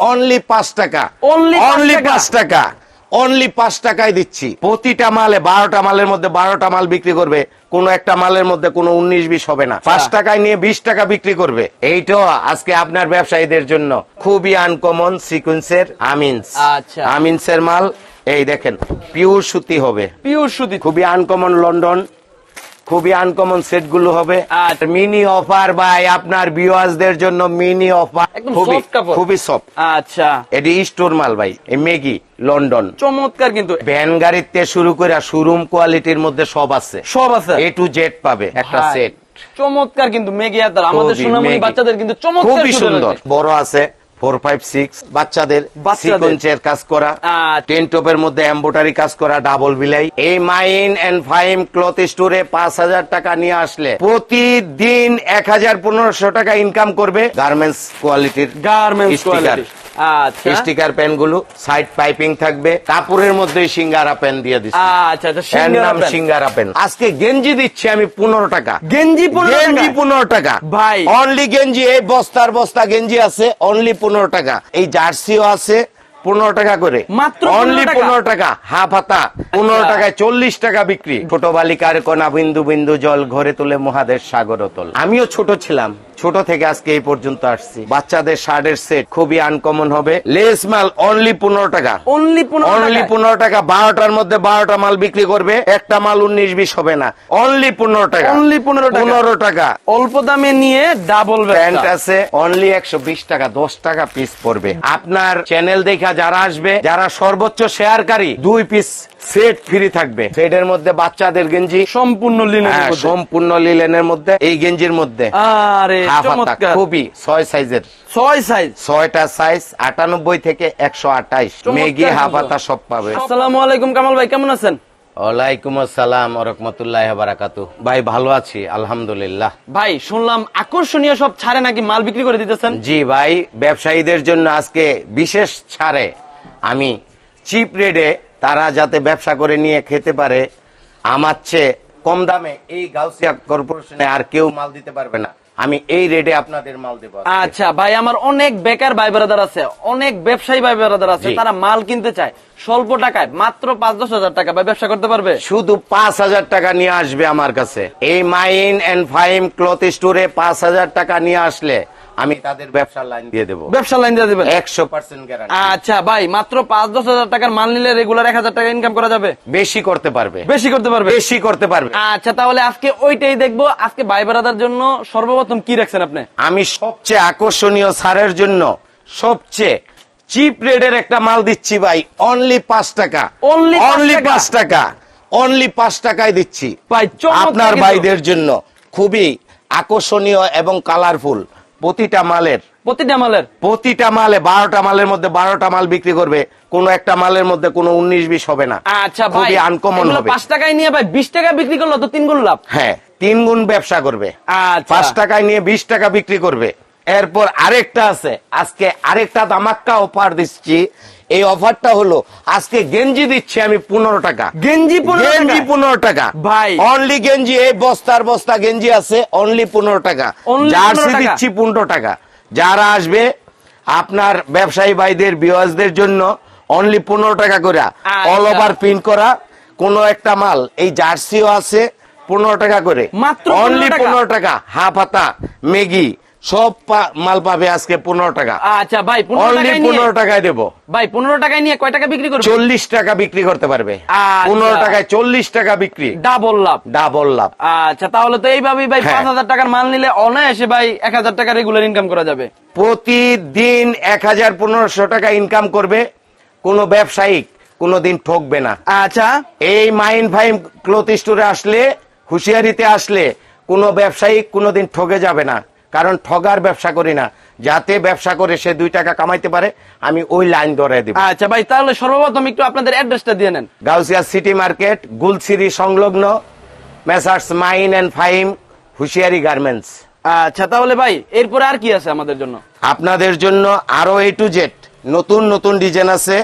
Only পাঁচ টাকা। Only only পাঁচ টাকা। অনলি পাঁচ টাকায় দিচ্ছি। প্রতিটা মালে বারোটা মালের মধ্যে বারোটা মাল বিক্রি করবে। কোন একটা মালের মধ্যে কোনো উনিশ বিশ হবে না। পাঁচ টাকায় নিয়ে বিশ টাকা বিক্রি করবে। এইটাও আজকে আপনার ব্যবসায়ীদের জন্য। খুবই আনকমন সিকুয়েন্সের আমিনস আচ্ছা। আমিনসের মাল এই দেখেন পিওর সুতি হবে। পিওর সুতি। খুবই আনকমন লন্ডন। খুবই আনকমন সেটগুলো হবে। আর। মিনি অফার ভাই আপনার ভিউয়ার্সদের জন্য মিনি অফার খুবই খুবই সফট আচ্ছা। এটি স্টোর মাল ভাই মেগি লন্ডন চমৎকার কিন্তু। ভ্যান গাড়িতে শুরু করে শোরুম কোয়ালিটির মধ্যে সব আছে। সব আছে। এ টু জেড পাবে একটা সেট চমৎকার কিন্তু মেগি আদার আমাদের সোনামণি বাচ্চাদের কিন্তু চমৎকার খুবই সুন্দর বড় আছে। ফোর ফাইভ সিক্স বাচ্চাদের। সিকোয়েন্সের কাজ করা আচ্ছা। টেন টপের মধ্যে এম্বোটারি কাজ করা ডাবল বিলাই। এই মাইন এন্ড ফাইম ক্লথ স্টোরে পাঁচ হাজার টাকা নিয়ে আসলে প্রতিদিন এক হাজার পনেরোশো টাকা ইনকাম করবে গার্মেন্টস কোয়ালিটির গার্মেন্টস স্টিকার। কোয়ালিটি। আচ্ছা। স্টিকার প্যানগুলো সাইড পাইপিং থাকবে কাপড়ের মধ্যে সিঙ্গারা প্যান দিয়ে দিচ্ছি আচ্ছা আচ্ছা সিঙ্গারা নাম সিঙ্গারা প্যান। আজকে গেঞ্জি দিচ্ছি আমি পনেরো টাকা। গেঞ্জি পনেরো গেঞ্জি টাকা? পনেরো টাকা। ভাই। অনলি গেঞ্জি এই বস্তার বস্তা গেঞ্জি আছে অনলি পনেরো টাকা। এই জার্সিও আছে পনেরো টাকা করে। মাত্র অনলি পনেরো টাকা হাফ হাতা। পনেরো আচ্ছা। টাকায় চল্লিশ টাকা বিক্রি। ছোট বালিকার কণা বিন্দু বিন্দু জল ঘরে তুলে মহাদেশ সাগর তোল আমিও ছোট ছিলাম। ছোট থেকে আজকে এই পর্যন্ত আসছি। বাচ্চাদের শার্টের সেট খুবই আনকমন হবে। লেস মাল অনলি পনেরো টাকা। অনলি পনেরো অনলি টাকা পনেরো টাকা। বারোটার মধ্যে বারোটা মাল বিক্রি করবে। একটা মাল উনিশ বিশ হবে না। অনলি পনেরো টাকা। 15 টাকা। পনেরো টাকা। অল্প দামে নিয়ে ডাবল প্যান্ট আছে অনলি একশো বিশ টাকা দশ টাকা পিস পড়বে। আপনার চ্যানেল দেখা যারা আসবে যারা সর্বোচ্চ শেয়ারকারী দুই পিস সেট ফ্রি থাকবে। সেটের মধ্যে বাচ্চাদের গেঞ্জি। সম্পূর্ণ লিনের হ্যাঁ, সম্পূর্ণ লিলেনের মধ্যে। এই গেঞ্জির মধ্যে। আরে চমৎকার। খুবই ছয় সাইজের ছয় সাইজ ছয়টা সাইজ আটানব্বই থেকে একশো আঠাইশ। মেগি হাফ সুন্দর। হাতা সব পাবে। আসসালামু আলাইকুম কামাল ভাই কেমন আছেন? ওয়ালাইকুম আসসালাম রহমতুল্লাহ বারাকাতু ভাই ভালো আছি আলহামদুলিল্লাহ। ভাই শুনলাম আকর্ষণীয় সব ছাড়ে নাকি মাল বিক্রি করে দিতেছেন? জি ভাই ব্যবসায়ীদের জন্য আজকে বিশেষ ছাড়ে। আমি চিপ রেটে তারা যাতে ব্যবসা করে নিয়ে খেতে পারে আমার চেয়ে কম দামে এই গাউসিয়া কর্পোরেশনে আর কেউ মাল দিতে পারবে না। আমি এই রেটে আপনাদের মাল দেবো। আচ্ছা ভাই আমার অনেক বেকার ভাই বেড়াদার আছে অনেক ব্যবসায়ী ভাই বেড়াদার আছে তারা মাল কিনতে চায়। স্বল্প টাকায় মাত্র পাঁচ দশ হাজার টাকা ভাই ব্যবসা করতে পারবে? শুধু পাঁচ হাজার টাকা নিয়ে আসবে আমার কাছে। এই মাইন এন্ড ফাইম ক্লথ স্টোরে পাঁচ হাজার টাকা নিয়ে আসলে আমি তাদের ব্যবসার লাইন দিয়ে দেবো। ব্যবসার লাইন দিয়ে দিবেন? একশো পার্সেন্ট গ্যারান্টি আচ্ছা ভাই মাত্র পাঁচ দশ হাজার টাকার মাল নিলে রেগুলার এক হাজার টাকা ইনকাম করা যাবে? বেশি করতে পারবে। বেশি করতে পারবে? বেশি করতে পারবে। আচ্ছা তাহলে আজকে ওইটাই দেখব। আজকে ভাই বেড়াদার জন্য সর্বপ্রথম কি রাখছেন আপনি? আমি সবচেয়ে আকর্ষণীয় সারের জন্য সবচেয়ে চিপ রেটের একটা মাল দিচ্ছি ভাই। অনলি পাঁচ টাকা। পাঁচ অনলি পাঁচ টাকা। অনলি পাঁচ টাকায় দিচ্ছি। আপনার ভাইদের জন্য খুবই আকর্ষণীয় এবং কালারফুল প্রতিটা মালের। প্রতিটা মালের? প্রতিটা মালে বারোটা মালের মধ্যে বারোটা মাল বিক্রি করবে। কোন একটা মালের মধ্যে কোন উনিশ বিশ হবে না। আচ্ছা ভাই খুবই আনকমন হবে। পাঁচ টাকায় নিয়ে ভাই বিশ টাকা বিক্রি করল তো তিন গুণ লাভ। হ্যাঁ তিনগুণ ব্যবসা করবে। আচ্ছা। পাঁচ টাকায় নিয়ে বিশ টাকা বিক্রি করবে। এরপর আরেকটা আছে। আজকে আরেকটা দামাক্কা অফার দিচ্ছি। এই অফারটা হলো আজকে গেঞ্জি দিচ্ছি আমি পনেরো টাকা। গেঞ্জি পনেরো গেঞ্জি টাকা? পনেরো টাকা। ভাই। অনলি গেঞ্জি এই বস্তার বস্তা গেঞ্জি আছে অনলি পনেরো টাকা। জার্সি দিচ্ছি পনেরো টাকা। যারা আসবে আপনার ব্যবসায়ী ভাইদের বিওয়াজদের জন্য অনলি পনেরো টাকা করে। অল ওভার প্রিন্ট করা। কোন একটা মাল এই জার্সিও আছে পনেরো টাকা করে। অনলি পনেরো টাকা? হাফ হাতা মেগি সব মাল পাবে আজকে পনেরো টাকা। আচ্ছা ভাই পনেরো অনলি টাকায় পনেরো টাকায় দেবো। ভাই পনেরো টাকায় নিয়ে কয় টাকা বিক্রি করবে? চল্লিশ টাকা বিক্রি করতে পারবে। আচ্ছা। পনেরো টাকায় চল্লিশ টাকা বিক্রি। ডাবল লাভ ডাবল লাভ আচ্ছা তাহলে তো এইভাবেই ভাই হ্যাঁ। পাঁচ হাজার টাকার মাল নিলে অনায়াসে ভাই এক হাজার টাকা রেগুলার ইনকাম করা যাবে। প্রতিদিন এক হাজার পনেরোশো টাকা ইনকাম করবে। কোনো ব্যবসায়িক কোনোদিন ঠকবে না। আচ্ছা। এই মাইন ফাইম ক্লথ স্টোরে আসলে হুঁশিয়ারিতে আসলে কোনো ব্যবসায়িক কোনোদিন ঠকে যাবে না। কারণ ঠগার ব্যবসা করি না। যাতে ব্যবসা করে সে দুই টাকা কামাইতে পারে আমি ওই লাইন ধরে দিব। আচ্ছা ভাই তাহলে সর্বপ্রথম একটু আপনাদের অ্যাড্রেসটা দিয়ে নেন। গাউসিয়া সিটি মার্কেট গুলসিরি সংলগ্ন মেসার্স মাইন অ্যান্ড ফাইম হুঁশিয়ারি গার্মেন্টস। আচ্ছা তাহলে ভাই এরপরে আর কি আছে আমাদের জন্য? আপনাদের জন্য আরও এ টু জেড নতুন নতুন ডিজাইন আছে।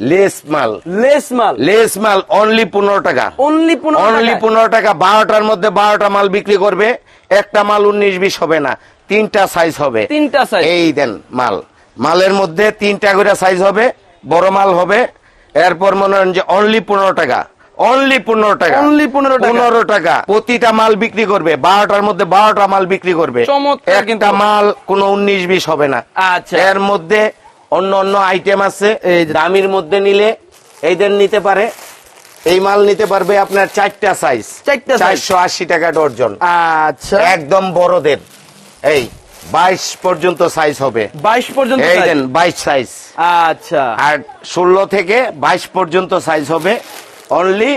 লেস মাল। লেস মাল। লেস মাল অনলি পনেরো টাকা। অনলি পনেরো অনলি পনেরো টাকা। বারোটার মধ্যে বারোটা মাল বিক্রি করবে। একটা মাল উনিশ বিশ হবে না। তিনটা সাইজ হবে। তিনটা size? এই দেন মাল। মালের মধ্যে তিনটা করে সাইজ হবে। বড় মাল হবে। এরপর মনে করেন যে অনলি পনেরো টাকা। অনলি পনেরো টাকা। 15 টাকা। পনেরো টাকা। প্রতিটা মাল বিক্রি করবে। বারোটার মধ্যে বারোটা মাল বিক্রি করবে। চমৎকার কিন্তু। একটা মাল কোনো উনিশ বিশ হবে না। আচ্ছা। এর মধ্যে অন্য অন্য আইটেম আছে এই দামির মধ্যে নিলে এইদের নিতে পারে। এই মাল নিতে পারবে আপনার চারটা সাইজ চারটা চারশো আশি টাকা ডর্জন। আচ্ছা। একদম বড়দের। এই বাইশ পর্যন্ত সাইজ হবে। বাইশ পর্যন্ত এই দেন বাইশ সাইজ আচ্ছা। আর ষোলো থেকে বাইশ পর্যন্ত সাইজ হবে। অনলি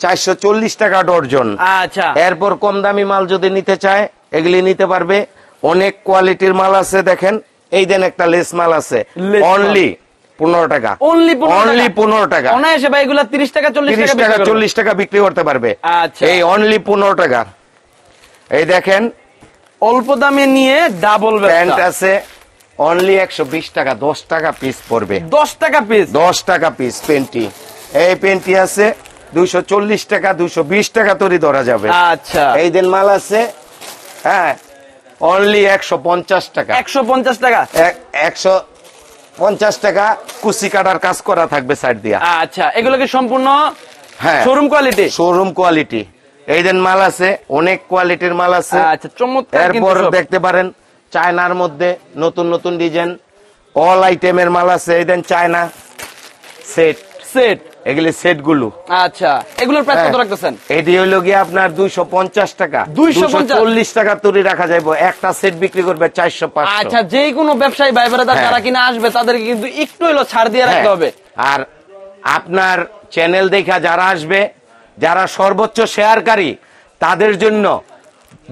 চারশো চল্লিশ টাকা ডর্জন। আচ্ছা। এরপর কম দামি মাল যদি নিতে চায় এগুলি নিতে পারবে। অনেক কোয়ালিটির মাল আছে দেখেন। এই দেন একটা লেস মাল আছে। অনলি পনেরো টাকা। অনলি অনলি পনেরো টাকা। অনায়াসে ভাই এগুলা তিরিশ টাকা চল্লিশ টাকা চল্লিশ টাকা বিক্রি করতে পারবে। আচ্ছা। এই অনলি পনেরো টাকা। এই দেখেন। অল্প দামে নিয়ে ডাবল প্যান্ট আছে। অনলি একশো বিশ টাকা দশ টাকা পিস পড়বে। দশ টাকা পিস দশ টাকা পিস পেন্টি এই পেন্টি আছে দুইশো চল্লিশ টাকা দুইশো বিশ টাকা তৈরি ধরা যাবে। আচ্ছা। এই দিন মাল আছে। হ্যাঁ অনলি একশো পঞ্চাশ টাকা। একশো পঞ্চাশ টাকা? এক- একশো পঞ্চাশ টাকা কুচি কাটার কাজ করা থাকবে সাইড দিয়া। আচ্ছা এগুলো কি সম্পূর্ণ হ্যাঁ। শোরুম কোয়ালিটি শোরুম কোয়ালিটি এই দেন মাল আছে অনেক কোয়ালিটির মাল আছে। আচ্ছা চমৎকার এরপর দেখতে পারেন চায়নার মধ্যে নতুন নতুন ডিজাইন অল আইটেমের মাল আছে এই দেন চায়না। সেট সেট এগুলি সেটগুলো আচ্ছা এগুলোর প্রাইস হ্যাঁ। কত রাখতেছেন? এটি হইল গিয়ে আপনার দুইশো পঞ্চাশ টাকা। 250 চল্লিশ টাকা তৈরি রাখা যাবে একটা সেট বিক্রি করবে আচ্ছা যে কোনো ব্যবসায়ী হ্যাঁ। যারা কিনা আসবে তাদেরকে কিন্তু একটু হলো ছাড় দিয়ে রাখতে হবে। আর আপনার চ্যানেল দেখা যারা আসবে যারা সর্বোচ্চ শেয়ারকারী তাদের জন্য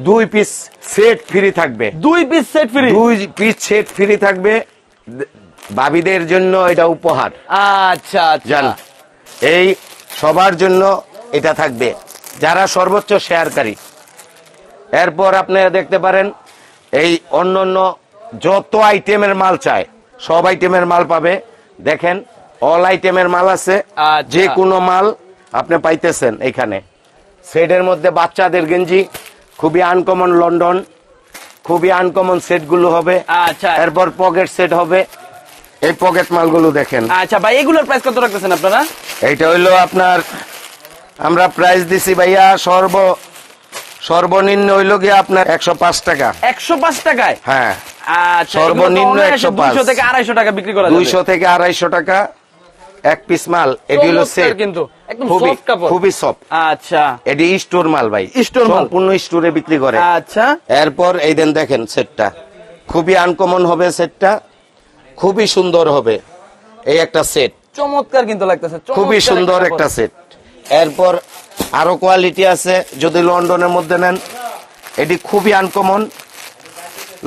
দুই পিস সেট ফ্রি থাকবে। দুই পিস সেট ফ্রি দুই পিস সেট ফ্রি থাকবে। বাবিদের জন্য এটা উপহার। আচ্ছা আচ্ছা। জান। এই সবার জন্য এটা থাকবে। যারা সর্বোচ্চ শেয়ারকারী। এরপর আপনি দেখতে পারেন এই অন্য অন্য যত আইটেমের মাল চায় সব আইটেমের মাল পাবে। দেখেন অল আইটেমের মাল আছে। আচ্ছা। যে কোনো মাল আপনি পাইতেছেন এখানে। সেটের মধ্যে বাচ্চাদের গেঞ্জি খুবই আনকমন লন্ডন খুবই আনকমন সেটগুলো হবে। আচ্ছা। এরপর পকেট সেট হবে। এই পকেট মালগুলো দেখেন। আচ্ছা ভাই এগুলোর প্রাইস কত রাখতেছেন আপনারা? এইটা হইল আপনার আমরা প্রাইস দিছি ভাইয়া সর্ব সর্বনিম্ন হইল গিয়ে আপনার একশো পাঁচ টাকা। একশো পাঁচ টাকায়? হ্যাঁ। আচ্ছা সর্বনিম্ন 105 দুইশো থেকে আড়াইশো টাকা বিক্রি করা দুইশো থেকে আড়াইশো টাকা এক পিস মাল। এটি হলো সেট কিন্তু খুবই সফট খুবই সফট আচ্ছা। এটি স্টোর মাল ভাই। স্টোর মাল। সম্পূর্ণ স্টোরে বিক্রি করে। আচ্ছা। এরপর এই দেন দেখেন সেটটা খুবই আনকমন হবে সেটটা খুবই সুন্দর হবে। এই একটা সেট চমৎকার কিন্তু লাগতেছে খুবই সুন্দর একটা সেট এরপর আরও কোয়ালিটি আছে যদি লন্ডনের মধ্যে নেন। এটি খুবই আনকমন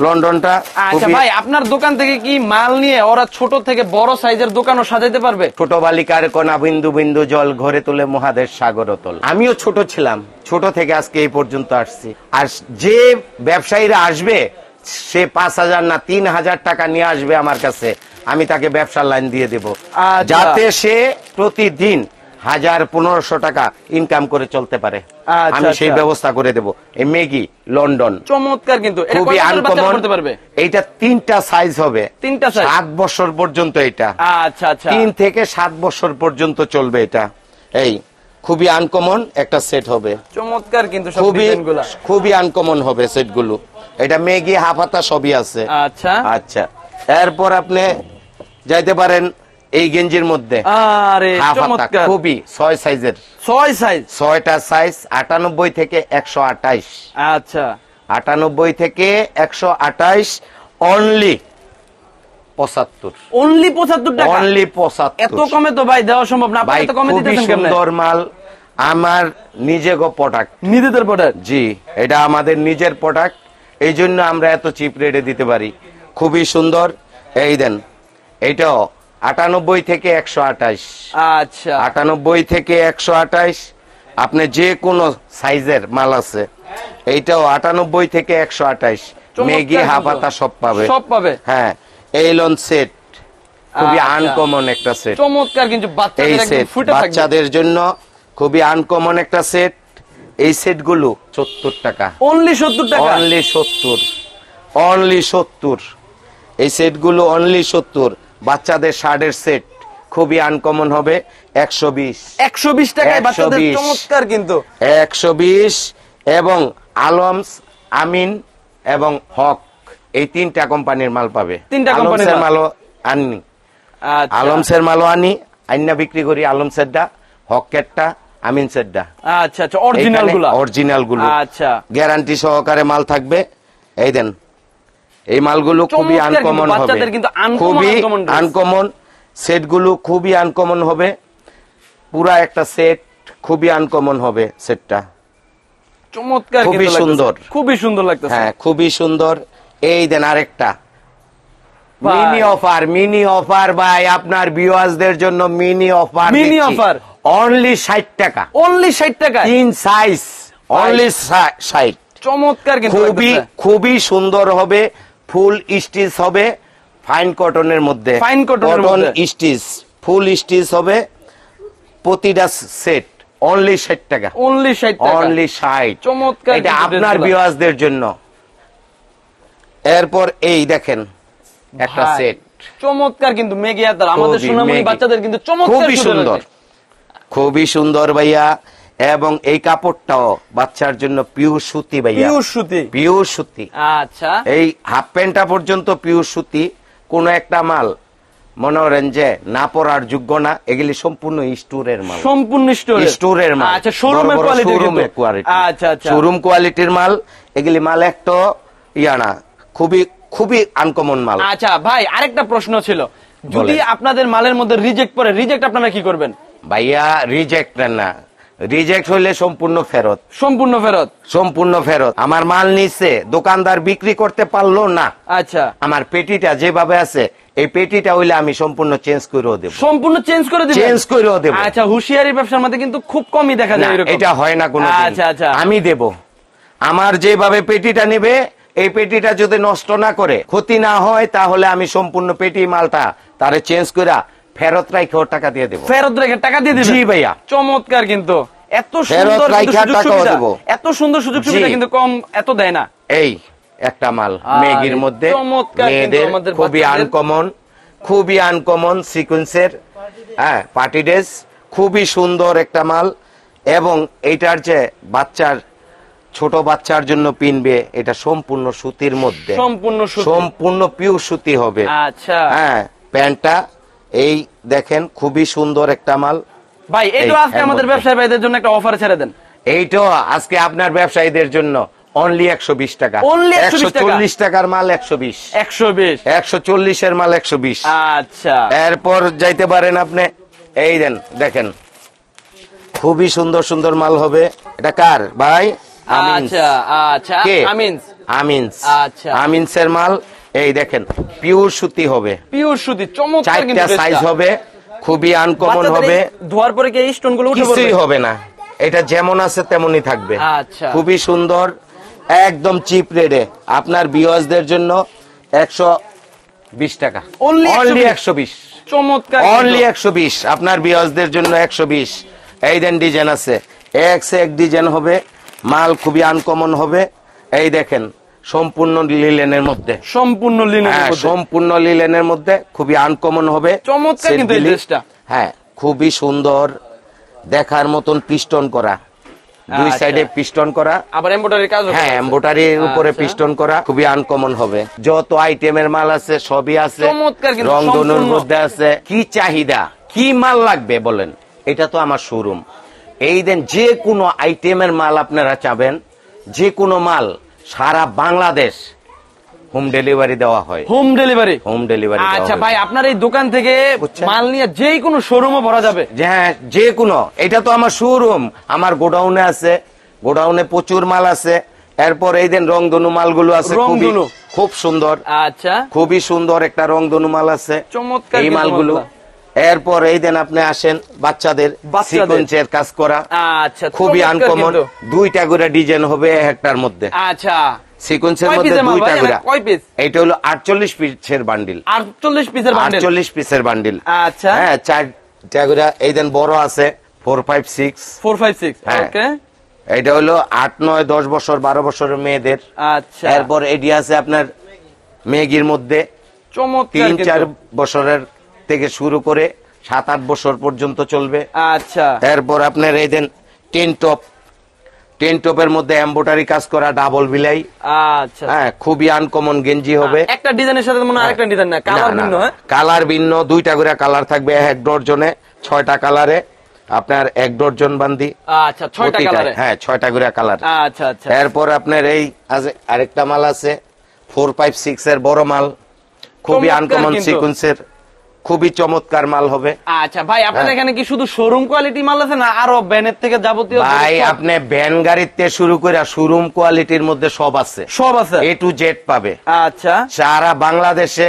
লন্ডনটা আচ্ছা ভাই আপনার দোকান থেকে কি মাল নিয়ে ওরা ছোট থেকে বড় সাইজের দোকানও সাজাইতে পারবে? ছোট বালিকার কণা বিন্দু বিন্দু জল ঘরে তুলে মহাদেশ সাগর তোল আমিও ছোট ছিলাম ছোট থেকে আজকে এই পর্যন্ত আসছি। আর যে ব্যবসায়ীরা আসবে সে পাঁচ হাজার না তিন হাজার টাকা নিয়ে আসবে আমার কাছে। আমি তাকে ব্যবসার লাইন দিয়ে দেব। আচ্ছা। যাতে সে প্রতিদিন হাজার পনেরোশো টাকা ইনকাম করে চলতে পারে। আচ্ছা, আমি সেই আচ্ছা। ব্যবস্থা করে দেব। মেগি লন্ডন চমৎকার কিন্তু। খুবই আনকমন এইটা তিনটা সাইজ হবে। তিনটা? সাত বছর পর্যন্ত এটা। আচ্ছা আচ্ছা। তিন থেকে সাত বছর পর্যন্ত চলবে এটা। এই খুবই আনকমন একটা সেট হবে। চমৎকার কিন্তু খুবই খুবই আনকমন হবে সেটগুলো। এটা মেগি হাফাতা সবই আছে। আচ্ছা। আচ্ছা। এরপর আপনি যাইতে পারেন এই গেঞ্জির মধ্যে। আরে চমৎকার। খুবই ছয় সাইজের ছয় সাইজ ছয়টা সাইজ আটানব্বই থেকে একশো আঠাইশ। আচ্ছা। আটানব্বই থেকে একশো আঠাইশ অনলি পঁচাত্তর। অনলি পঁচাত্তর টাকা? অনলি পঁচাত্তর। এত কমে তো ভাই দেওয়া সম্ভব না। ভাই আপনি এত কমে দিতেছেন কেমনে? সুন্দর মাল আমার নিজে গো প্রোডাক্ট নিজেদের প্রোডাক্ট জি এটা আমাদের নিজের প্রোডাক্ট এই জন্য আমরা এত চিপ রেটে দিতে পারি। খুবই সুন্দর। এই দেন এইটাও আটানব্বই থেকে একশো আঠাইশ আচ্ছা। আটানব্বই থেকে একশো আঠাইশ আপনি যে কোনো সাইজের মাল আছে এইটাও আটানব্বই থেকে একশো আঠাইশ মেগি। হাফাতা সব পাবে। সব পাবে? হ্যাঁ এই লন সেট খুবই আচ্ছা। আনকমন একটা সেট। চমৎকার কিন্তু বাচ্চাদের জন্য খুবই আনকমন একটা সেট এই সেটগুলো সত্তর টাকা। অনলি সত্তর টাকা? অনলি সত্তর। অনলি সত্তর। এই সেটগুলো অনলি সত্তর। বাচ্চাদের শার্টের সেট খুবই আনকমন হবে। একশো বিশ। একশো বিশ টাকায় 120 বাচ্চাদের চমৎকার কিন্তু। একশো বিশ এবং আলমস আমিন এবং হক। এই তিনটা কোম্পানির মাল পাবে। তিনটা কোম্পানির মালও আননি। আচ্ছা। আলমসের মালও আনি। আইনা বিক্রি করি আলম সেটটা হকেরটা। আমিন সেটটা আচ্ছা আচ্ছা অরিজিনালগুলা। অরিজিনালগুলো। আচ্ছা। গ্যারান্টি সহকারে মাল থাকবে। এই দেন এই মালগুলো খুবই আনকমন হবে। বাচ্চাদের কিন্তু uncommon খুবই। আনকমন সেটগুলো খুবই আনকমন হবে। পুরা একটা সেট খুবই আনকমন হবে সেটটা চমৎকার খুবই সুন্দর। খুবই সুন্দর লাগতেছে। হ্যাঁ খুবই সুন্দর। এই দেন আরেকটা। মিনি অফার মিনি অফার ভাই। আপনার ভিউয়ার্সদের জন্য mini offer mini offer? Only ষাট টাকা। অনলি ষাট টাকায় তিন সাইজ অনলি ষাট। চমৎকার কিন্তু খুবই খুবই সুন্দর হবে ফুল স্টিচ হবে ফাইন কটনের মধ্যে। এর কটন। স্টিচ ফুল স্টিচ হবে প্রতিটা সেট অনলি ষাট টাকা। অনলি ষাট অনলি ষাট। চমৎকার এটা আপনার। বিওয়াজদের জন্য। এরপর এই দেখেন একটা সেট চমৎকার কিন্তু মেঘে আমাদের সোনামণি বাচ্চাদের কিন্তু চমৎকার খুবই সুন্দর। খুবই সুন্দর ভাইয়া। এবং এই কাপড়টাও বাচ্চার জন্য পিওর সুতি ভাইয়া। পিওর সুতি। পিওর সুতি। আচ্ছা। এই হাফ প্যান্টটা পর্যন্ত পিওর সুতি। কোন একটা মাল মনে করেন যে না পরার যোগ্য না এগুলি সম্পূর্ণ স্টোরের মাল। সম্পূর্ণ স্টোরের। মাল। আচ্ছা শোরুমের কোয়ালিটি শোরুমের কোয়ালিটি আচ্ছা আচ্ছা। শোরুম কোয়ালিটির মাল এগুলি মাল একটা ইয়া না খুবই খুবই আনকমন মাল। আচ্ছা ভাই আরেকটা প্রশ্ন ছিল। যদি আপনাদের মালের মধ্যে রিজেক্ট পড়ে রিজেক্ট আপনারা কি করবেন? ভাইয়া রিজেক্ট না। রিজেক্ট হইলে সম্পূর্ণ ফেরত। সম্পূর্ণ ফেরত? সম্পূর্ণ ফেরত। আমার মাল নিচ্ছে দোকানদার বিক্রি করতে পারল না। আচ্ছা। আমার পেটিটা যেভাবে আছে এই পেটিটা হইলে আমি সম্পূর্ণ চেঞ্জ করেও দেবো। সম্পূর্ণ চেঞ্জ করে দিবেন? চেঞ্জ করেও দেবো। আচ্ছা হুশিয়ারি ব্যবসার মধ্যে কিন্তু খুব কমই দেখা যায় এটা হয় না কোনো আচ্ছা আচ্ছা। আমি দেব। আমার যেভাবে পেটিটা নেবে এই পেটিটা যদি নষ্ট না করে ক্ষতি না হয় তাহলে আমি সম্পূর্ণ পেটি মালটা তারে চেঞ্জ করে ফেরত রাখেও টাকা দিয়ে দেবো। ফেরত রেখে টাকা দিয়ে দিবেন জি ভাইয়া। চমৎকার কিন্তু। এত সুন্দর দেবো। এত সুন্দর সুযোগ সুবিধা কিন্তু কম এত দেয় না। এই একটা মাল মেগির মধ্যে। মেয়েদের খুবই আনকমন খুবই আনকমন সিকুয়েন্সের হ্যাঁ পার্টি ড্রেস খুবই সুন্দর একটা মাল এবং এইটার যে বাচ্চার ছোট বাচ্চার জন্য পিনবে এটা সম্পূর্ণ সুতির মধ্যে। সম্পূর্ণ সম্পূর্ণ পিওর সুতি হবে। আচ্ছা। হ্যাঁ প্যান্টটা এই দেখেন খুবই সুন্দর একটা মাল। ভাই এটা এই, আজকে আমাদের মধ্যে। ব্যবসায়ী ভাইদের জন্য একটা অফার ছেড়ে দেন। এইটা আজকে আপনার ব্যবসায়ীদের জন্য অনলি একশো বিশ টাকা। 120 একশো চল্লিশ টাকার মাল একশো বিশ। একশো বিশ? একশো চল্লিশের মাল একশো বিশ। আচ্ছা। এরপর যাইতে পারেন আপনি এই দেন দেখেন। খুবই সুন্দর সুন্দর মাল হবে। এটা কার ভাই? আমিনস। আচ্ছা আচ্ছা আমিনস। আমিনস। আচ্ছা। আমিনসের মাল। এই দেখেন পিওর সুতি হবে। পিওর সুতি চমৎকার কিন্তু সাইজ হবে খুবই আনকমন হবে। ধোয়ার পরে কি স্টোনগুলো উঠে কিছুই হবে না। এটা যেমন আছে তেমনই থাকবে। আচ্ছা। খুবই সুন্দর একদম চিপ রেটে আপনার বিওয়াজদের জন্য একশো বিশ টাকা। Only 120 অনলি একশো বিশ। চমৎকার অনলি। একশো বিশ। আপনার বিওয়াজদের জন্য একশো বিশ। এই দেন ডিজাইন আছে। এক সে এক ডিজাইন হবে। মাল খুবই আনকমন হবে। এই দেখেন সম্পূর্ণ লিলেনের মধ্যে। সম্পূর্ণ লিনের হ্যাঁ সম্পূর্ণ লিলেনের মধ্যে খুবই আনকমন হবে। চমৎকার কিন্তু এই ড্রেসটা। হ্যাঁ খুবই সুন্দর। দেখার মতন পিস্টন করা। দুই আচ্ছা। সাইডে পিস্টন করা। আবার এমব্রয়ডারি কাজ হ্যাঁ এম্বোটারির উপরে আচ্ছা। পিস্টন করা। খুবই আনকমন হবে। যত আইটেমের মাল আছে সবই আছে। কিন্তু, রংধনুর মধ্যে আছে। কি চাহিদা? কি মাল লাগবে বলেন? এটা তো আমার শোরুম এই দেন যে কোনো আইটেমের মাল আপনারা চাবেন। যে কোনো মাল সারা বাংলাদেশ হোম ডেলিভারি দেওয়া হয়। Home delivery? হোম ডেলিভারি আচ্ছা ভাই আপনার এই দোকান থেকে মাল নিয়ে যেই কোনো শোরুমে ভরা যাবে? যে হ্যাঁ যে কোনো। এটা তো আমার শোরুম আমার গোডাউনে আছে। গোডাউনে প্রচুর মাল আছে। এরপর এই দেন রংধনু মালগুলো আছে। খুবই। খুব সুন্দর। আচ্ছা। খুবই সুন্দর একটা রংধনু মাল আছে। চমৎকার এই মালগুলা। এরপর এই দেন আপনি আসেন বাচ্চাদের। সিকোয়েন্সের কাজ করা। আচ্ছা খুবই আনকমন। দুইটা করে ডিজাইন হবে একটার মধ্যে। আচ্ছা। সিকোয়েন্সের মধ্যে দুইটা? করে। এটা কয় পিস? এইটা হলো আটচল্লিশ পিসের বান্ডিল আটচল্লিশ পিসের বান্ডেল আটচল্লিশ পিসের বান্ডিল আচ্ছা। হ্যাঁ চারটা করে। এই দেন বড় আছে। Four five six four five six হ্যাঁ। ওকে এটা হলো আট নয় দশ বছর বারো বছরের মেয়েদের। আচ্ছা। এরপর এটি আছে আপনার মেগির মধ্যে। চমৎকার তিন। চার বছরের থেকে শুরু করে সাত আট বছর পর্যন্ত চলবে। আচ্ছা। এরপর আপনার এই দেন টেন টপ। টেন টপের মধ্যে এম্বোটারি কাজ করা ডাবল বিলাই। আচ্ছা। হ্যাঁ খুবই আনকমন গেঞ্জি হবে। একটা ডিজাইনের সাথে মনে হয় আরেকটা ডিজাইন না কালার ভিন্ন হ্যাঁ? কালার ভিন্ন দুইটা করে কালার থাকবে এক ডর্জনে ছয়টা কালারে। আপনার এক ডর্জন বান্দি। আচ্ছা ছয়টা কালারে? হ্যাঁ ছয়টা করে কালার। আচ্ছা আচ্ছা। এরপর আপনার এই আছে আরেকটা মাল আছে ফোর ফাইভ সিক্স এর বড় মাল। খুবই আনকমন কিন্তু। সিকুয়েন্সের খুবই চমৎকার মাল হবে। আচ্ছা ভাই আপনাদের হ্যাঁ। এখানে কি শুধু শোরুম কোয়ালিটি মাল আছে না আরও ব্যানের থেকে যাবতীয় ভাই আপনি ভ্যান গাড়িতে শুরু করে শোরুম কোয়ালিটির মধ্যে সব আছে। সব আছে? এ টু জেড পাবে। আচ্ছা। সারা বাংলাদেশে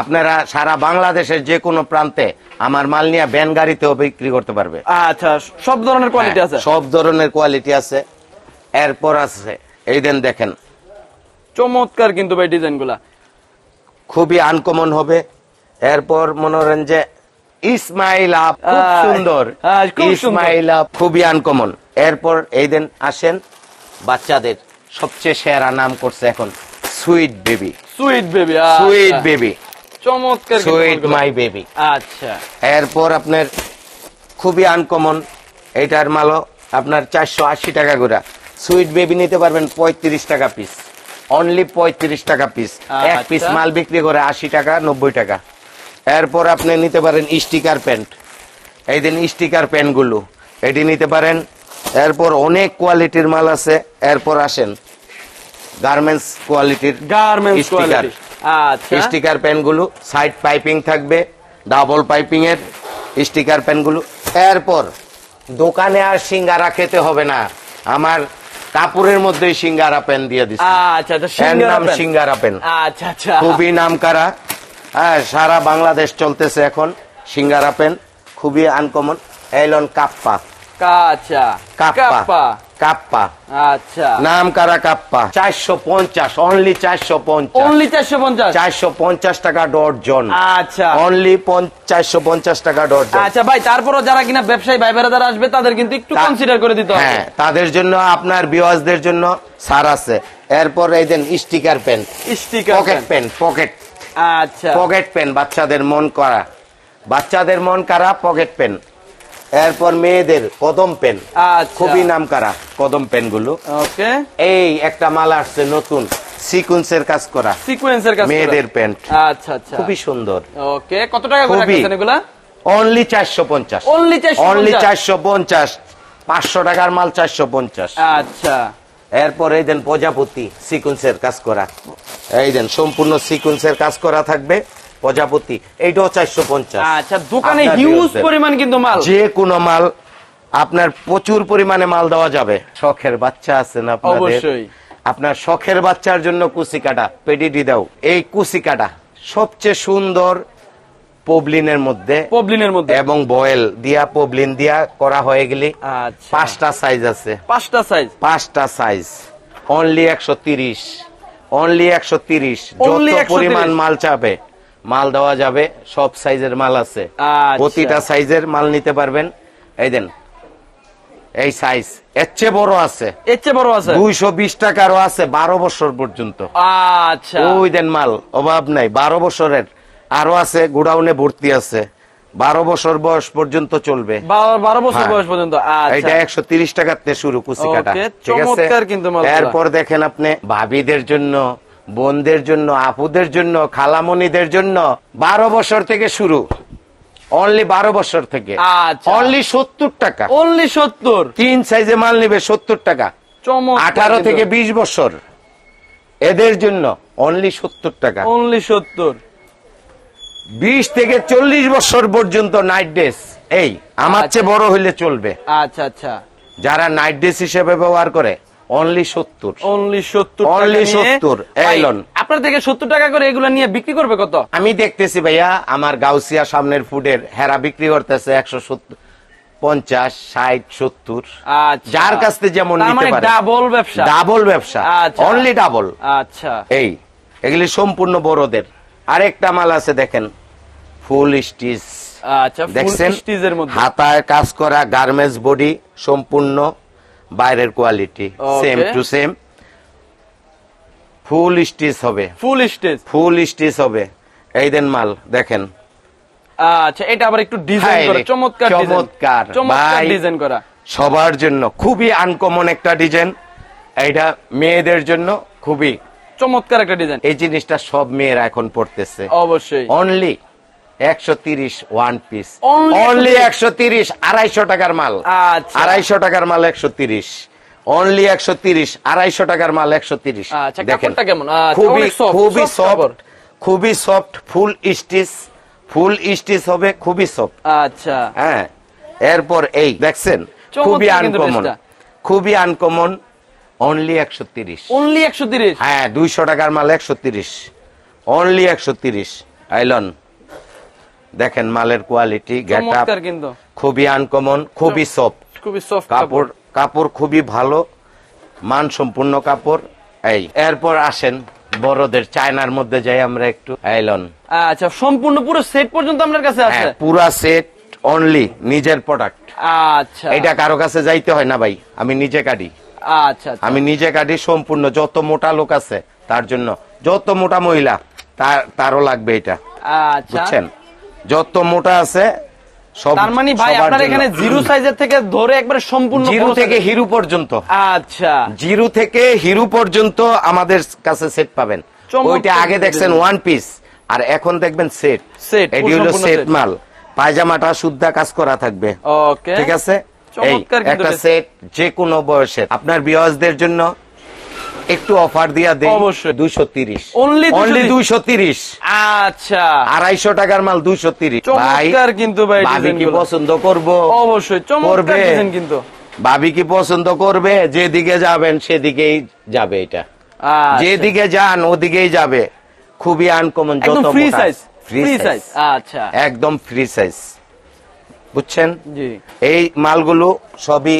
আপনারা সারা বাংলাদেশের যে কোনো প্রান্তে আমার মাল নিয়ে ভ্যান গাড়িতেও বিক্রি করতে পারবে। আচ্ছা সব ধরনের কোয়ালিটি হ্যাঁ, আছে? সব ধরনের কোয়ালিটি আছে। এরপর আছে এই দেন দেখেন। চমৎকার কিন্তু ভাই ডিজাইনগুলা খুবই আনকমন হবে। এরপর মনে করেন যে ইসমাইল আপ খুব সুন্দর। ইসমাইল আপ খুবই আনকমন এরপর এই দেন আসেন বাচ্চাদের সবচেয়ে সেরা নাম করছে এখন sweet baby. Sweet baby sweet baby. চমৎকার সুইট মাই বেবি। আচ্ছা। এরপর আপনার খুবই আনকমন এটার মালও আপনার চারশো আশি টাকা করে। সুইট বেবি নিতে পারবেন পঁয়ত্রিশ টাকা পিস অনলি পঁয়ত্রিশ টাকা পিস এক আচ্ছা। পিস মাল বিক্রি করে আশি টাকা নব্বই টাকা। এরপর আপনি নিতে পারেন স্টিকার প্যান্ট। এই দিন স্টিকার প্যান্টগুলো এটি নিতে পারেন। এরপর অনেক কোয়ালিটির মাল আছে এরপর আসেন গার্মেন্টস কোয়ালিটির গার্মেন্টস স্টিকার। কোয়ালিটি। আচ্ছা। স্টিকার প্যানগুলো সাইড পাইপিং থাকবে ডাবল পাইপিং এর স্টিকার প্যানগুলো এরপর দোকানে আর সিঙ্গারা খেতে হবে না। আমার কাপড়ের মধ্যেই সিঙ্গারা প্যান দিয়ে দিচ্ছি আচ্ছা আচ্ছা সিঙ্গারা নাম সিঙ্গারা প্যান আচ্ছা আচ্ছা। খুবই নাম কারা হ্যাঁ সারা বাংলাদেশ চলতেছে এখন। সিঙ্গারা প্যান খুবই আনকমন এলন কাপ্পা। কাঁচা কাপ্পা। কাপ্পা। কাপ্পা। আচ্ছা। নাম কারা কাপ্পা? চারশো পঞ্চাশ অনলি চারশো পঞ্চাশ। অনলি চারশো পঞ্চাশ? চারশো পঞ্চাশ টাকা ডর্জন আচ্ছা। অনলি চারশো পঞ্চাশ টাকা ডর্জন আচ্ছা ভাই তারপরও যারা কিনা ব্যবসায়ী ভাই যারা আসবে তাদের কিন্তু একটু কনসিডার করে দিতে হবে। হ্যাঁ তাদের জন্য আপনার বিওয়াজদের জন্য সার আছে। এরপর এই then sticker pen sticker pocket pen pocket আচ্ছা। পকেট পেন বাচ্চাদের মন করা। বাচ্চাদের মন কারা পকেট পেন এরপর মেয়েদের কদম পেন আচ্ছা। খুবই নাম কারা কদম পেনগুলো। ওকে। এই একটা মাল আসছে নতুন সিকুয়েন্সের কাজ করা। সিকোয়েন্সের কাজ মেয়েদের প্যান্ট আচ্ছা আচ্ছা। খুবই সুন্দর। ওকে কত টাকা করে রাখছেন এগুলা? অনলি চারশো পঞ্চাশ। অনলি চারশো অনলি চারশো পঞ্চাশ। পাঁচশো টাকার মাল চারশো পঞ্চাশ। আচ্ছা। এরপর এই দেন প্রজাপতি সিকুয়েন্সের কাজ করা। এই দেন সম্পূর্ণ সিকুয়েন্সের কাজ করা থাকবে। প্রজাপতি এইটাও চারশো পঞ্চাশ। আচ্ছা দোকানে হিউজ পরিমাণ কিন্তু মাল। যে কোনো মাল আপনার প্রচুর পরিমাণে মাল দেওয়া যাবে। শখের বাচ্চা আছেন আপনাদের? অবশ্যই। আপনার শখের বাচ্চার জন্য কুচি কাটা পেডিডি দাও। এই কুচি কাটা সবচেয়ে সুন্দর পবলিনের মধ্যে পবলিনের মধ্যে। এবং বয়েল দিয়া পবলিন দিয়া করা হয়ে গেলে আচ্ছা। পাঁচটা সাইজ আছে। পাঁচটা সাইজ পাঁচটা সাইজ অনলি একশো তিরিশ। অনলি একশো তিরিশ। যত পরিমাণ মাল চাবে মাল দেওয়া যাবে সব সাইজের মাল আছে। আচ্ছা। প্রতিটা সাইজের মাল নিতে পারবেন। এই দেন এই সাইজ এর চেয়ে বড় আছে। এর চেয়ে বড় আছে? দুইশো বিশ টাকারও আছে বারো বছর পর্যন্ত। আচ্ছা। ওই দেন মাল অভাব নাই বারো বছরের। আরও আছে গোডাউনে ভর্তি আছে। বারো বছর বয়স পর্যন্ত চলবে। বারো- বছর হ্যাঁ। বয়স পর্যন্ত আচ্ছা। এটা একশো তিরিশ টাকাতে শুরু কুচি কাটা ঠিক আছে। এরপর দেখেন আপনি ভাবিদের জন্য বোনদের জন্য আপুদের জন্য খালামণিদের জন্য বারো বছর থেকে শুরু। অনলি বারো বছর থেকে। আচ্ছা। অনলি সত্তর টাকা। অনলি সত্তর। তিন সাইজে মাল নিবে সত্তর টাকা। আঠারো থেকে বিশ বছর। এদের জন্য অনলি সত্তর টাকা। অনলি সত্তর। বিশ থেকে চল্লিশ বছর পর্যন্ত নাইট ড্রেস এই আমার আচ্ছা। চেয়ে বড় হইলে চলবে। আচ্ছা আচ্ছা। যারা নাইট ড্রেস হিসেবে ব্যবহার করে অনলি সত্তর। অনলি সত্তর 70 এলন। আপনার থেকে সত্তর টাকা করে এগুলা নিয়ে বিক্রি করবে কত? আমি দেখতেছি ভাইয়া আমার গাউসিয়া সামনের ফুডের হেরা বিক্রি করতেছে একশো সত্তর পঞ্চাশ ষাট সত্তর। আচ্ছা। যার কাছ থেকে যেমন নিতে মানে ডাবল ব্যবসা। ডাবল ব্যবসা। আচ্ছা। অনলি ডাবল আচ্ছা। এই এগুলি সম্পূর্ণ বড়দের। আরেকটা মাল আছে দেখেন। Full stitch. আচ্ছা দেখছেন? স্টিজের মধ্যে। হাতায় কাজ করা গার্মেন্টস বডি সম্পূর্ণ বাইরের quality same to same full stitch হবে। ফুল স্টেজ ফুল স্টিচ হবে। এই দেন মাল দেখেন। আচ্ছা এটা আবার একটু ডিজাইন করা চমৎকার চমৎকার, চমৎকার ডিজাইন করা। সবার জন্য খুবই আনকমন একটা ডিজাইন এইটা মেয়েদের জন্য খুবই চমৎকার একটা ডিজাইন এই জিনিসটা সব মেয়েরা এখন পড়তেছে অবশ্যই। অনলি একশো তিরিশ ওয়ান পিস অনলি একশো তিরিশ। আড়াইশো টাকার মাল। আচ্ছা। আড়াইশো টাকার মাল একশো তিরিশ। অনলি একশো তিরিশ আড়াইশো টাকার মাল একশো তিরিশ। আচ্ছা, কেমন? আচ্ছা, খুবই খুবই সফট খুবই soft full stitch full stitch হবে খুবই সফট আচ্ছা। হ্যাঁ। এরপর এই দেখছেন? খুবই আনকমন খুবই আনকমন অনলি একশো তিরিশ। অনলি একশো তিরিশ? হ্যাঁ দুইশো টাকার মাল একশো তিরিশ। অনলি একশো তিরিশ আইলন। দেখেন মালের কোয়ালিটি গেট চমৎকার কিন্তু। খুবই আনকমন খুবই সফট খুবই সফট কাপড় কাপড়। খুবই ভালো মান সম্পূর্ণ কাপড়। এই এরপর আসেন বড়দের চায়নার মধ্যে যাই আমরা একটু। আইলন আচ্ছা সম্পূর্ণ পুরো সেট পর্যন্ত আপনার কাছে আছে? পুরা সেট অনলি নিজের প্রোডাক্ট আচ্ছা। এটা কারও কাছে যাইতে হয় না ভাই আমি নিজে কাটি। আচ্ছা আচ্ছা। আমি নিজে কাটি সম্পূর্ণ যত মোটা লোক আছে তার জন্য। যত মোটা মহিলা তার তারও লাগবে এটা। আচ্ছা। বুঝছেন? যত মোটা আছে তার মানে ভাই আপনার এখানে জিরো সাইজের থেকে ধরে একবারে সম্পূর্ণ জিরো থেকে হিরু পর্যন্ত। আচ্ছা। জিরো থেকে হিরু পর্যন্ত আমাদের কাছে সেট পাবেন। ওইটা আগে দেখছেন ওয়ান পিস আর এখন দেখবেন সেট Set, এটি হলো সেট মাল। পায়জামাটা শুদ্ধা কাজ করা থাকবে। ওকে ঠিক আছে? এই একটা সেট যে কোনো বয়সের। আপনার বিয়াজদের জন্য একটু অফার দিয়া দেই অবশ্যই। দুইশো তিরিশ। Only 230 অনলি দুইশো তিরিশ। আচ্ছা। আড়াইশো টাকার মাল দুইশো তিরিশ। চমৎকার কিন্তু ভাই কি পছন্দ করব? অবশ্যই চমৎকার করবে। কিন্তু। ভাবি কি পছন্দ করবে? যেদিকে যাবেন সেদিকেই যাবে এটা। আচ্ছা। যেদিকে যান ওদিকেই যাবে। খুবই আনকমন একদম যত ফ্রি সাইজ ফ্রি সাইজ আচ্ছা। একদম ফ্রি সাইজ বুঝছেন? এই মালগুলো সবই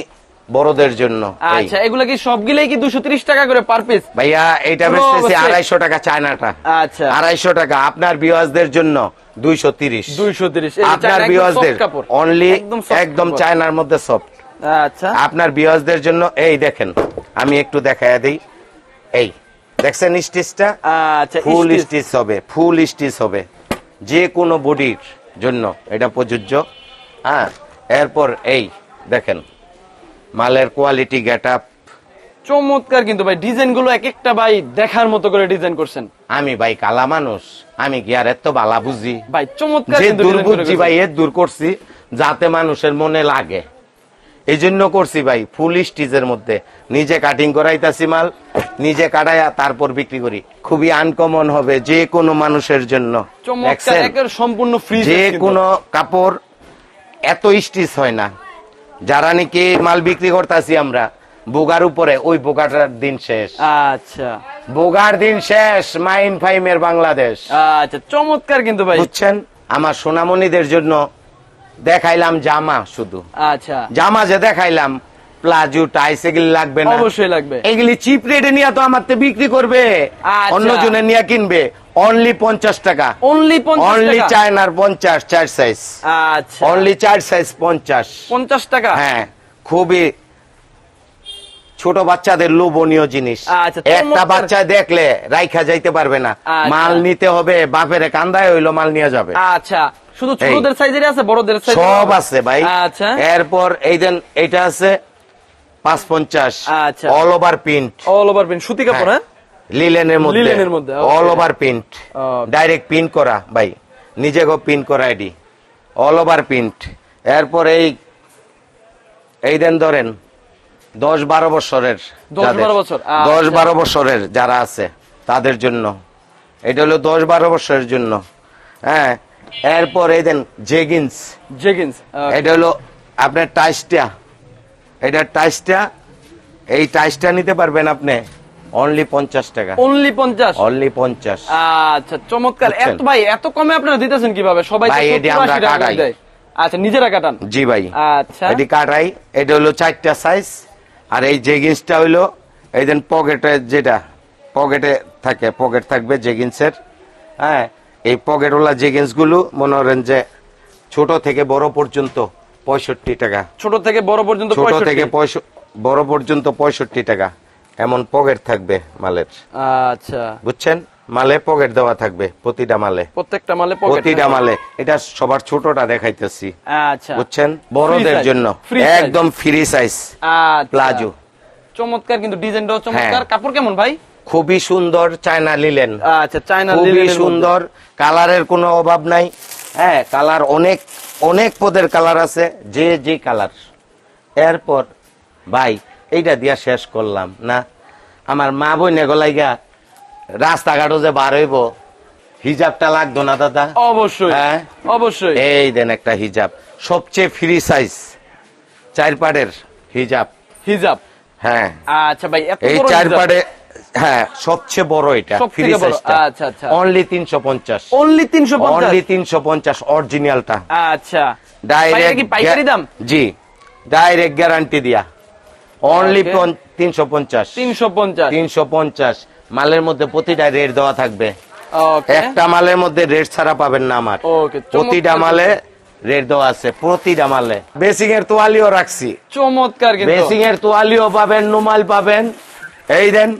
বড়দের জন্য। আচ্ছা এগুলা কি সবগুলাই কি দুশো ত্রিশ টাকা করে পার পিস ভাইয়া এটা বেচতেছি আড়াইশো টাকা চায়নাটা। আচ্ছা। আড়াইশো টাকা। আপনার বিওয়াজদের জন্য দুইশো তিরিশ। দুইশো তিরিশ। আপনার বিওয়াজদের অনলি একদম চায়নার মধ্যে সফট আচ্ছা। আপনার বিওয়াজদের জন্য এই দেখেন আমি একটু দেখাইয়া দিই। এই দেখছেন স্টিচটা? আচ্ছা ফুল। স্টিচ হবে ফুল স্টিচ হবে। যে কোনো বডির জন্য এটা প্রযোজ্য। হ্যাঁ এরপর এই দেখেন। মালের কোয়ালিটি গেট আপ চমৎকার কিন্তু ভাই ডিজাইনগুলো এক একটা ভাই দেখার মতো করে ডিজাইন করছেন। আমি ভাই কালা মানুষ আমি কি আর এত বালা বুঝি? ভাই চমৎকার যে দূর বুঝছি ভাই এর দূর করছি যাতে মানুষের মনে লাগে। এই জন্য করছি ভাই ফুল স্টিচের মধ্যে। নিজে কাটিং করাইতাছি মাল নিজে কাটাইয়া তারপর বিক্রি করি। খুবই আনকমন হবে যে কোনো মানুষের জন্য। সম্পূর্ণ ফ্রি যে কোনো কাপড় এত স্টিচ হয় না। যারা নাকি মাল বিক্রি করতেছি আমরা বোগার উপরে ওই বোগাটার দিন শেষ। আচ্ছা। বোগার দিন শেষ মাইন ফাইমের বাংলাদেশ। আচ্ছা চমৎকার কিন্তু ভাই। বুঝছেন? আমার সোনামণিদের জন্য দেখাইলাম জামা শুধু। আচ্ছা। জামা যে দেখাইলাম প্লাজো টাইস এগুলি লাগবে না। অবশ্যই লাগবে। এগুলি চিপ রেটে নিয়ে তো আমার তো বিক্রি করবে। আচ্ছা। অন্য জনে নিয়ে কিনবে। অনলি পঞ্চাশ টাকা। অনলি অনলি চায়নার পঞ্চাশ চার সাইজ আচ্ছা। অনলি চার সাইজ পঞ্চাশ। পঞ্চাশ টাকা? হ্যাঁ খুবই ছোট বাচ্চাদের লোভনীয় জিনিস। আচ্ছা, একটা বাচ্চা দেখলে রাইখা যাইতে পারবে না। আচ্ছা। মাল নিতে হবে বাপের কান্দায় হইল মাল নিয়ে যাবে। আচ্ছা শুধু ছোটদের সাইজের আছে বড়দের সাইজ সব আছে ভাই। আচ্ছা। এরপর এই দেন এইটা আছে পাঁচ পঞ্চাশ। আচ্ছা। All over print all over print সুতি কাপড় হ্যাঁ? লিলেনের মধ্যে লিনেনের মধ্যে, all over print direct print করা ভাই। নিজে গো প্রিন্ট করা অল ওভার প্রিন্ট এরপর এই এই দেন ধরেন দশ বারো বছরের 10 যাদের- 12 বছর, দশ আচ্ছা। বারো বছরের যারা আছে তাদের জন্য। এটা হলো দশ বারো বছরের জন্য। হ্যাঁ এরপর এই দেন জেগিন্স জেগিন্স এটা হলো আপনার টাইসটা এটা টাইসটা এই টাইসটা নিতে পারবেন আপনি। অনলি পঞ্চাশ টাকা। অনলি পঞ্চাশ? অনলি পঞ্চাশ। আচ্ছা চমৎকার। এত ভাই এত কমে আপনারা দিতেছেন কীভাবে? সবাই ভাই, এটি আমরা 80 টাকা করে কাটাই। আচ্ছা নিজেরা কাটান। জি ভাই। আচ্ছা। এটি কাটাই। এটা হলো চারটা সাইজ আর এই জেগিন্সটা হইল এই দেন পকেটে যেটা পকেটে থাকে পকেট থাকবে জেগিন্সের হ্যাঁ এই পকেটওয়ালা মনে করেন যে ছোট থেকে বড় পর্যন্ত পঁয়ষট্টি টাকা। ছোট থেকে বড় পর্যন্ত ছোট থেকে বড় পর্যন্ত পঁয়ষট্টি টাকা। এমন পকেট থাকবে মালের। আচ্ছা। বুঝছেন? মালে পকেট দেওয়া থাকবে প্রতিটা মালে। প্রত্যেকটা মালে প্রতিটা মালে। এটা সবার ছোটটা দেখাইতেছি। আচ্ছা। বুঝছেন? বড়দের জন্য। একদম ফ্রি সাইজ। প্লাজো চমৎকার কিন্তু ডিজাইনটাও চমৎকার। হ্যাঁ। কাপড় কেমন ভাই? খুবই সুন্দর চায়না লিলেন আচ্ছা চায়না খুবই সুন্দর। কালারের কোনো অভাব নাই। হ্যাঁ কালার অনেক অনেক পদের কালার আছে যে যে কালার। এরপর ভাই এইটা দিয়া শেষ করলাম না? আমার মা বই নেগলাইগা রাস্তাঘাটও যে বার হইব হিজাবটা লাগতো না দাদা? অবশ্যই হ্যাঁ। অবশ্যই। এই দেন একটা হিজাব সবচেয়ে ফ্রি সাইজ চার পাড়ের হিজাব। হিজাব? হ্যাঁ। আচ্ছা ভাই এই চার পাড়ে হ্যাঁ সবচেয়ে বড় এটা সবথেকে ফ্রি সাইজটা আচ্ছা, আচ্ছা। অনলি অনলি অরিজিনালটা আচ্ছা। ডাইরেক্ট কি পাইকারি দাম? জি। ডাইরেক্ট গ্যারান্টি দিয়া। অনলি তিনশো পঞ্চাশ। তিনশো পঞ্চাশ। তিনশো পঞ্চাশ। মালের মধ্যে প্রতিটা রেট দেওয়া থাকবে। একটা মালের মধ্যে রেট ছাড়া পাবেন না আমার। প্রতিটা মালে রেট দেওয়া আছে প্রতিটা মালে। বেসিং এর তোয়ালিও রাখছি। চমৎকার বেসিং এর তোয়ালিও পাবেন নুমাল পাবেন। এই দেন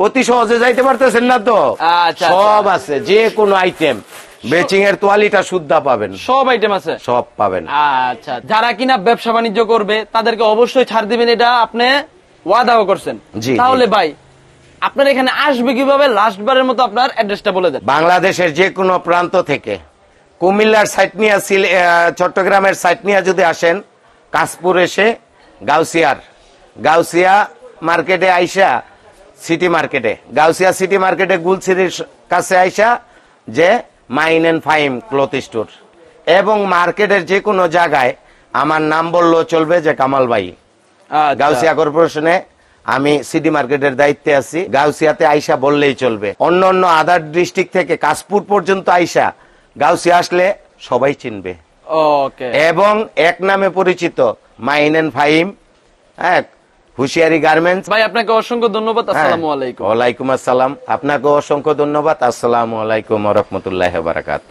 অতি সহজে যাইতে পারতেছেন না তো? আচ্ছা, সব আছে যে কোনো আইটেম বেচিং এর তোয়ালিটা শুদ্ধা পাবেন। সব আইটেম আছে। সব পাবেন। আচ্ছা যারা কিনা ব্যবসা বাণিজ্য করবে তাদেরকে অবশ্যই ছাড় দিবেন এটা আপনি ওয়াদাও করছেন। জি, তাহলে ভাই আপনার এখানে আসবে কীভাবে? লাস্ট বারের মতো আপনার অ্যাড্রেসটা বলে দেন। বাংলাদেশের যে কোনো প্রান্ত থেকে কুমিল্লার সাইট নিয়ে সিল- চট্টগ্রামের সাইট নিয়ে যদি আসেন কাশপুর এসে গাউসিয়ার গাউসিয়া মার্কেটে আইসা সিটি মার্কেটে গাউসিয়া সিটি মার্কেটে গুলসিরির কাছে আইসা যে মাইন এন্ড ফাইম ক্লথ স্টোর এবং মার্কেটের যে কোনো জায়গায় আমার নাম বললেও চলবে যে কামাল ভাই। আচ্ছা। গাউসিয়া কর্পোরেশনে আমি সিটি মার্কেটের দায়িত্বে আছি। গাউসিয়াতে আইসা বললেই চলবে। অন্য অন্য আদার ডিস্ট্রিক্ট থেকে কাশপুর পর্যন্ত আইসা গাউসিয়া আসলে সবাই চিনবে। ওকে এবং এক নামে পরিচিত মাইন এন্ড ফাইম হ্যাঁ হুশিয়ারি গার্মেন্টস ভাই আপনাকে অসংখ্য ধন্যবাদ আসসালামু আলাইকুম। ওয়ালাইকুম আসসালাম। আপনাকে অসংখ্য ধন্যবাদ আসসালামু আলাইকুম রহমতুল্লাহ বারাকাতু